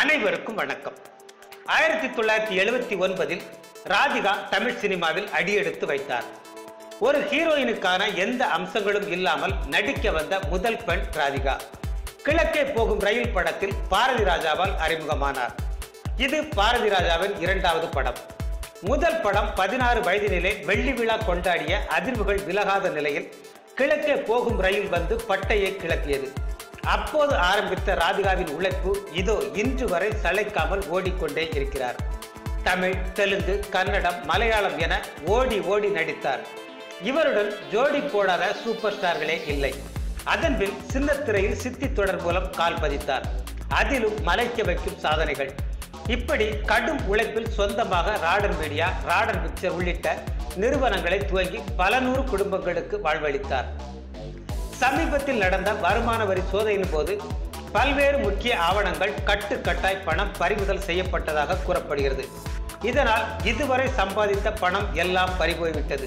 அனைவருக்கும் வணக்கம். ஆயிரத்தி தொள்ளாயிரத்தி எழுபத்தி ஒன்பதில் ராதிகா தமிழ் சினிமாவில் அடியெடுத்து வைத்தார். ஒரு ஹீரோயினுக்கான எந்த அம்சங்களும் இல்லாமல் நடிக்க வந்த முதல் பெண் ராதிகா. கிழக்கே போகும் ரயில் படத்தில் பாரதி ராஜாவால் அறிமுகமானார். இது பாரதி ராஜாவின் இரண்டாவது படம். முதல் படம் பதினாறு வயதினிலே வெள்ளி விழா கொண்டாடிய அதிர்வுகள் விலகாத நிலையில் கிழக்கே போகும் ரயில் வந்து பட்டையை கிளப்பியது. அப்போது ஆரம்பித்த ராதிகாவின் உழைப்பு இதோ இன்று வரை சளைக்காமல் ஓடிக்கொண்டே இருக்கிறார். தமிழ் தெலுங்கு கன்னடம் மலையாளம் என ஓடி ஓடி நடித்தார். இவருடன் ஜோடி போடாத சூப்பர் ஸ்டார்களே இல்லை. அதன்பின் சின்னத்திரையில் சித்தி தொடர் மூலம் கால் பதித்தார். அதிலும் மலைக்க வைக்கும் சாதனைகள். இப்படி கடும் உழைப்பில் சொந்தமாக ராடன் மீடியா ராடன் பிக்சர் உள்ளிட்ட நிறுவனங்களை துவங்கி பல நூறு குடும்பங்களுக்கு வாழ்வளித்தார். சமீபத்தில் நடந்த வருமான வரி சோதனையின் போது பல்வேறு முக்கிய ஆவணங்கள் கட்டுக்கட்டாய் பணம் பறிமுதல் செய்யப்பட்டதாக கூறப்படுகிறது. இதனால் இதுவரை சம்பாதித்த பணம் எல்லாம் பறிபோய்விட்டது.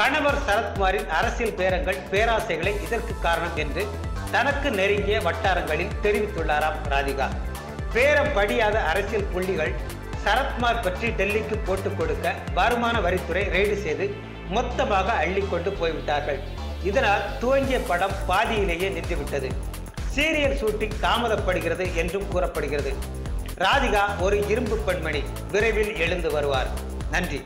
கணவர் சரத்குமாரின் அரசியல் பேரங்கள் பேராசைகளை இதற்கு காரணம் என்று தனக்கு நெருங்கிய வட்டாரங்களில் தெரிவித்துள்ளாராம் ராதிகா. பேரம் படியாத அரசியல் புள்ளிகள் சரத்குமார் பற்றி டெல்லிக்கு போட்டுக் கொடுக்க வருமான வரித்துறை ரெய்டு செய்து மொத்தமாக அள்ளிக்கொண்டு போய்விட்டார்கள். இதனால் துவங்கிய படம் பாதியிலேயே நின்றுவிட்டது சீரியல் ஷூட்டிங் தாமதப்படுகிறது என்றும் கூறப்படுகிறது. ராதிகா ஒரு இரும்பு பெண்மணி விரைவில் எழுந்து வருவார். நன்றி.